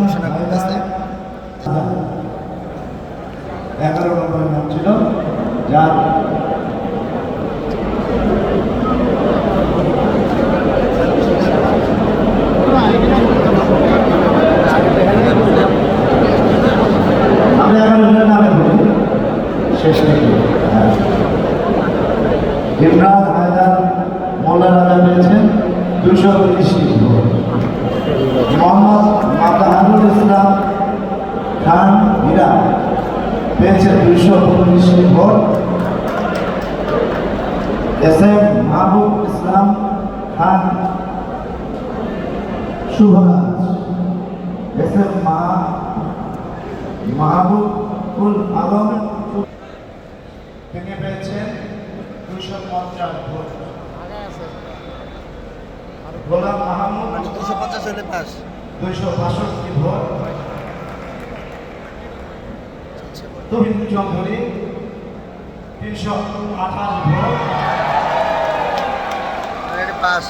ঘোষণা করতেছে। এগারো নম্বরের নাম ছিল যার আমি এগারো নামে বলি। শেষ থেকে হ্যাঁ। ইমরান হায়দার মোল্লা রাজা পেয়েছেন দুশো তিরিশটি ভোট। খান হীরা। পেয়েছে দুইশো পঁচিশটি vote. S M Mahbub Islam Khan, Shubhraj. S M Mahbubul Alam, তিনি পেয়েছেন দুইশো পঞ্চাশ ভোট। গোলাম মাহমুদ দুশো পঞ্চাশ হলে পাস দুইশো বাষট্টি ভোট। তুহিন চৌধুরী তিনশো আঠাশ ভোট। পাস